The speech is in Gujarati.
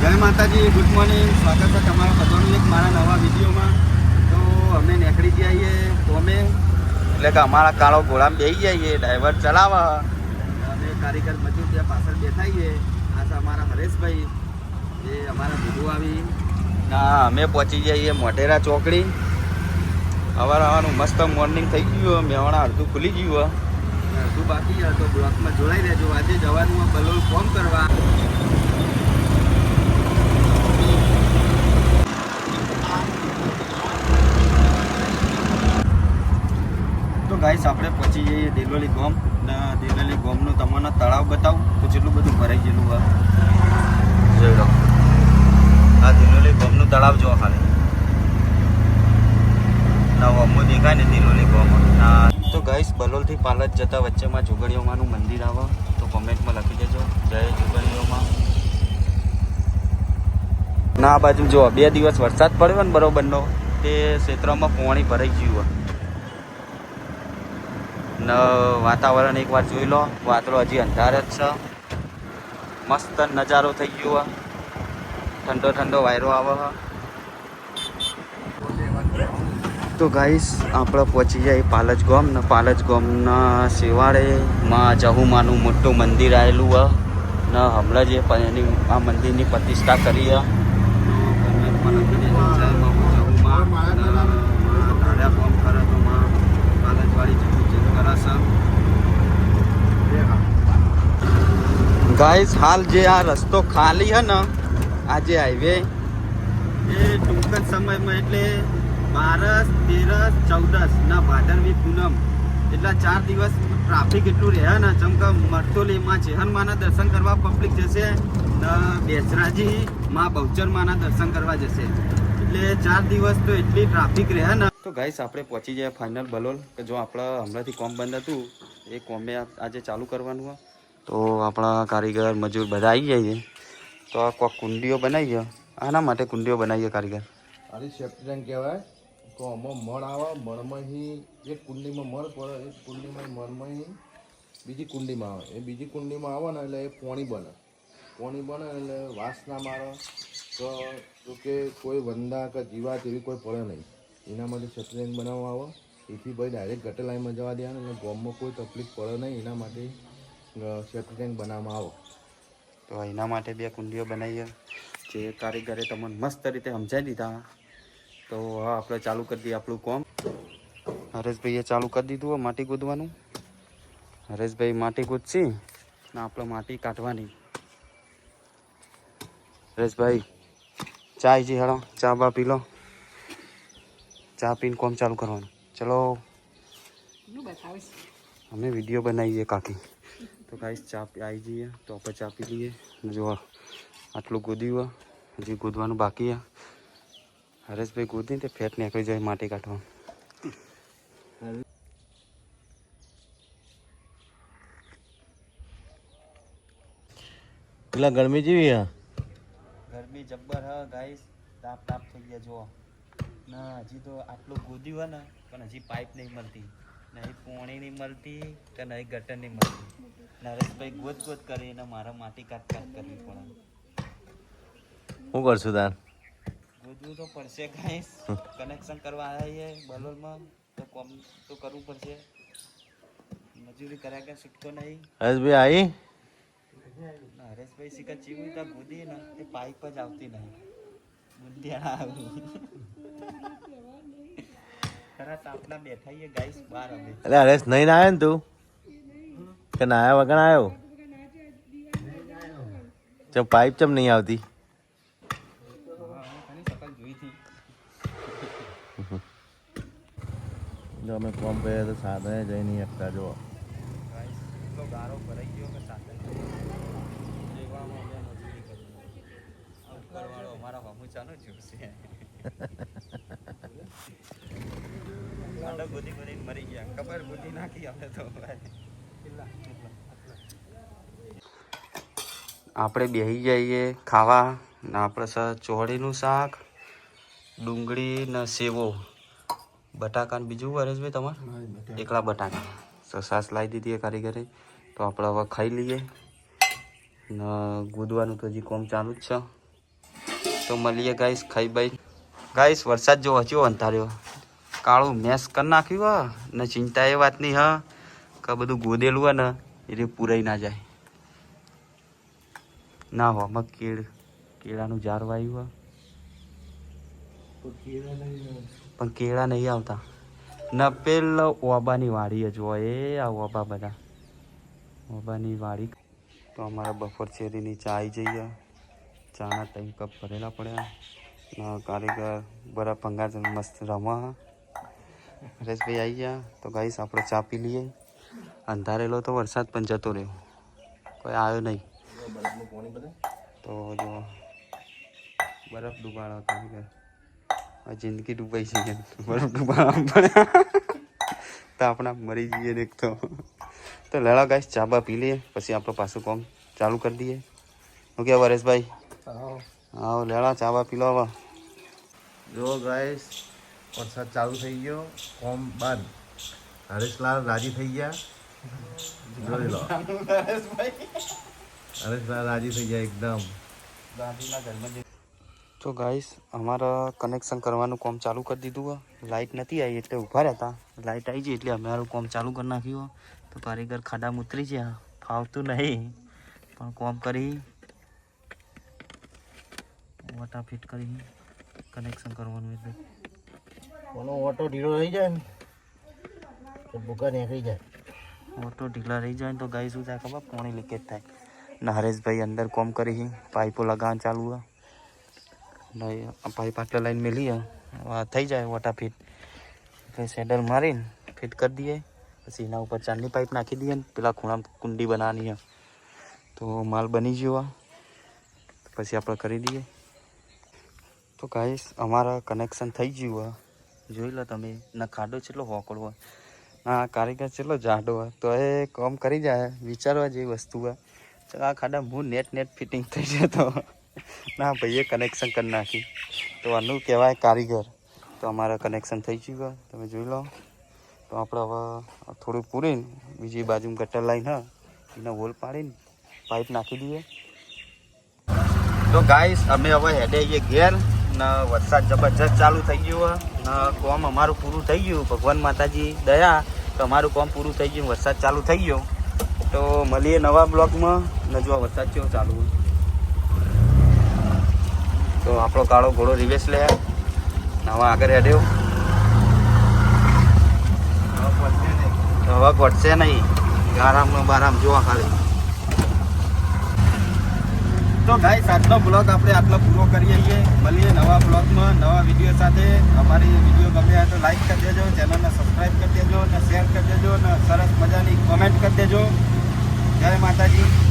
જય માતાજી, ગુડ મોર્નિંગ. સ્વાગત છે તમારા બધાનું એક મારા નવા વિડીયોમાં. તો અમે નીકળી જઈએ અમે એટલે કે અમારા કાળો ઘોડામાં બેસી જઈએ ડ્રાઈવર ચલાવે અમે કારીગર મજૂર ત્યાં પાછળ બેઠાઈએ આ છે અમારા હરેશભાઈ. એ અમારા ભીડું આવી. ના, અમે પહોંચી જઈએ મોઢેરા ચોકડી. અવાર આવવાનું મસ્ત મોર્નિંગ થઈ ગયું મેવાણા અડધું ખુલી ગયું અડધું બાકી તો બ્લોકમાં જોડાઈ રહેજો. આજે જવાનું બલોલ ફોન કરવા તો ગાઈસ આપણે પહોંચી દિલોલી ગોમ, ને, દિલોલી ગોમનું તમને તળાવ બતાવું? તો જેટલું બધું ભરાઈ ગયેલું હોય. જોઈ લો. આ દિલોલી ગોમનું તળાવ જો ખાલી. ના અમો દેખાય ને દિલોલી ગોમ. તો ગાઈસ, બલોલથી પાલત જતા વચ્ચેમાં જોગણીઓમાંનું મંદિર આવે. તો કોમેન્ટમાં લખી દેજો. જય જોગણીઓમાં ના બાજુ જો, બે દિવસ વરસાદ પડ્યો ને બરોબરનો, તે ક્ષેત્રમાં પાણી ભરાઈ ગયું હોય. ને વાતાવરણ એકવાર જોઈ લો વાતળો હજી અંધાર જ છે મસ્ત નજારો થઈ ગયો. ઠંડો ઠંડો વાયરો આવે. તો ગાઈસ આપણે પહોંચી જાય પાલજ ગામ ને પાલજ ગામના શિવાળે માં જહુમાનું મોટું મંદિર આવેલું ને હમણાં જે એની આ મંદિરની પ્રતિષ્ઠા કરી ગાઈસ હાલ જે આ રસ્તો ખાલી હે ને આ હાઈવે એ ટૂંક જ સમયમાં એટલે બારસ તેરસ ચૌદસ ના ભાદરવી પૂનમ. એટલા ચાર દિવસ ટ્રાફિક એટલું રહે ને જેમ કે મરતોલીમાં જેહનમાના દર્શન કરવા પબ્લિક જશે ને બેસરાજી માં બહુચરમાના દર્શન કરવા જશે. એટલે ચાર દિવસ તો એટલી ટ્રાફિક રહે ને. તો ગાઈસ આપણે પહોંચી જાય ફાઇનલ બલોલ કે જો આપણે હમણાંથી કોમ બંધ હતું એ કોમે આજે ચાલુ કરવાનું હોય. તો આપણા કારીગર મજૂર બધા આવી જાય છે. તો આ કોઈક કુંડીઓ બનાવીએ આના માટે કુંડીઓ બનાવીએ કારીગર. આરી સેફ્ટી ટેન્ક કહેવાય. તો આમાં મળ આવે મળમાં એક કુંડીમાં મળ પડે, એક કુંડીમાં મળમાં બીજી કુંડીમાં આવે. એ બીજી કુંડીમાં આવે ને એટલે એ પોણી બને. પોણી બને એટલે વાસ ના મારે. તો જો કે કોઈ વંદા કે જીવાત એવી કોઈ પડે નહીં. એના માટે સેફ્ટી ટેન્ક બનાવવા આવે. એથી ભાઈ ડાયરેક્ટ ગટર લાઈનમાં જવા દે અને ગોમમાં કોઈ તકલીફ પડે નહીં. એના માટે સેફ્ટી ટેન્ક બનાવવામાં આવો. તો એના માટે બે કુંડીઓ બનાવીએ. જે કારીગરે તમને મસ્ત રીતે સમજાવી દીધા. તો હા આપણે ચાલુ કરી દઈએ આપણું કોમ. હરેશભાઈએ ચાલુ કરી દીધું માટી કૂદવાનું હરેશભાઈ માટી કૂદશી ને આપણે માટી કાઢવાની. હરેશભાઈ ચાય જી હેડો ચા બા પી લો. ચા પીને કોમ ચાલુ કરવાનું. ચલો. અમે વીડિયો બનાવીએ કાકી. તો ગાઈસ ચા પી- આવી જઈએ તો આપણે ચા પી લઈએ અને જો આટલું કૂદ્યું હે હજી કૂદવાનું બાકી હે હરેશભાઈ કૂદી તે ફેટ નીકળી જાય માટી કાઢવા પેલા ગરમી જેવી હા ગરમી જબ્બર હ ગાઈસ તાપ તાપ થઈ ગયા જો ના હજી તો આટલું કૂદ્યું હે ને પણ હજી પાઇપ નહીં મળતી નહીં પોણી નહીં મળતી કે નહીં ગટર નહીં મળતી. નરેશભાઈ ગોત ગોત કરીને મારા માટી કાટ કાટ કરવી પડે. શું કરશું તાર? ગોતવું તો પડશે કાંઈ કનેક્શન કરવા આવ્યા છીએ બલોરમાં તો કોમ તો કરવું પડશે. મજૂરી કર્યા કે શીખતો નહીં. હરેશભાઈ આવી હરેશભાઈ શીખર ચીવું તો ગુદી ને એ પાઇપ જ આવતી નહીં. બુંદિયા આવી. એટલે હરેશ નહીં ના આવ્યો ને તું? કે નાયા વગર આવ્યો ચમ પાઇપ ચમ નહીં આવતી? જો અમે કોમ કર્યા તો સાધને જઈ નહીં શકતા જો ગાઈસ એટલો ગારો ભરાઈ ગયો કે સાધન લેવામાં અમે મજૂરી કરી આ ઉપરવાળો અમારા વામુચાનો જ છે આંડો ગોદી ગોદીને મરી ગયા. ખબર ગોદી નાખી અમે તો આપણે બેસી જઈએ ખાવા ને આપણે ચોળીનું શાક ડુંગળી ને સેવો. બટાકા ને બીજું હરેશભાઈ તમારે? એકલા બટાકા. તો સાસ લાવી દીધી એ કારીગરે. તો આપણે હવે ખાઈ લઈએ. ને ગુદવાનું તો હજી કોમ ચાલુ જ છે. તો મળીએ ગાઈસ ખાઈ બાઈ. ગાઈસ વરસાદ જો હજી અંધાર્યો. કાળું મેસ કરી નાખ્યું, હા. ને ચિંતા એ વાતની હા, કે બધું ગોદેલું હોય ને એ રીતે પૂરાઈ ના જાય. ના હો મગ કેળ, કેળાનું ઝાડ વાયું પણ કેળા નહીં આવતા. ન પેલો ઓબાની વાડી જ હોય, એ આ ઓબા બધા. ઓબાની વાડી. તો અમારા બફર શેરીની ચા આવી જઈએ ચાના ત્રણ કપ ભરેલા પડ્યા. કારીગર બરા પંગાર મસ્ત રમવા હરેશભાઈ આવી ગયા. તો ગાઈસ આપણે ચા પી લઈએ. અંધારેલો તો વરસાદ પણ જતો રહ્યો. કોઈ આવ્યો નહીં. તો જો બરફ ડૂબાડો હતો જિંદગી ડૂબાઈ છે બરફ ડૂબાડવા તો આપણે મરી જઈએ ને એક તો. તો લેલા ગાઈસ ચા બા પી લઈએ. પછી આપણે પાછું કોમ ચાલુ કરી દઈએ. ઓકે વરેશભાઈ? આવો લેલા ચા બા પી લો જો ગાઈસ વરસાદ ચાલુ થઈ ગયો, કોમ બંધ. હરેશલાલ રાજી થઈ ગયા? જોઈ લો. હરેશલાલ રાજી થઈ ગયા એકદમ. તો ગાઈસ, અમારા કનેક્શન કરવાનું કામ ચાલુ કરી દીધું લાઇટ નથી આવી એટલે ઊભા રહેતા. લાઇટ આવી ગઈ એટલે અમારું કામ ચાલુ કરી નાખ્યું તો કારીગર ખાડા ઉતરી ગયા ફાવતું નહીં. પણ કામ કરી. વટા ફિટ કરી, કનેક્શન કરવાનું એટલે. કોનો ઓટો ઢીલો રહી જાય ને, તો ભૂકા નીકળી જાય. ઓટો ઢીલા રહી જાય ને તો ગાય શું થાય ખબર? પાણી લીકેજ થાય. ને હરેશભાઈ અંદર કોમ કરી પાઇપો લગાવવાનું ચાલુ હોય ને આ પાઇપ આટલા લાઈન મેલી હે. હવે થઈ જાય વોટા ફિટ. એટલે સેડલ મારીને ફિટ કરી દઈએ. પછી એના ઉપર ચાંદની પાઇપ નાખી દઈએ ને, પેલા ખૂણા કુંડી બનાવવાની છે તો માલ બની ગયો આ. પછી આપણે કરી દઈએ. તો ગાઈસ, અમારા કનેક્શન થઈ ગયું હોય જોઈ લો તમે, ના ખાડો કેટલો હોકળો હોય, ના કારીગર કેટલો જાડો હોય, તો એ કામ કરી જાય, વિચારવા જેવી વસ્તુ હોય. તો આ ખાડા હું નેટ નેટ ફિટિંગ થઈ જતો. ના ભાઈએ કનેક્શન કરી નાખી. તો આનું કહેવાય કારીગર. તો અમારા કનેક્શન થઈ ગયું તમે જોઈ લો. તો આપણે હવે થોડું પૂરીને બીજી બાજુ ગટર લાઈન હા, એનો હોલ પાડીને પાઇપ નાખી દઈએ. તો ગાઈસ અમે હવે હેડે આવીએ ઘેર. ને વરસાદ જબરજસ્ત ચાલુ થઈ ગયો ને કોમ અમારું પૂરું થઈ ગયું. ભગવાન માતાજી દયા, તો અમારું કોમ પૂરું થઈ ગયું, વરસાદ ચાલુ થઈ ગયો. તો મળીએ નવા બ્લોગમાં. ને જો વરસાદ કેવો ચાલુ તો આપણો કાળો ઘોડો રિવેશ લે. ને હવે આગળ હેડ્યો. હવે ઘટશે નહીં. આરામ બારામ જોવા ખાલી. તો ગાઈસ આજનો બ્લોગ આપણે આટલો પૂરો કરીએ છીએ. મળીએ નવા બ્લોગમાં નવા વીડિયો સાથે. અમારી વીડિયો ગમે તો લાઈક કરી દેજો ચેનલને સબસ્ક્રાઈબ કરી દેજો અને શેર કરી દેજો અને સરસ મજાની કોમેન્ટ કરી દેજો. જય માતાજી.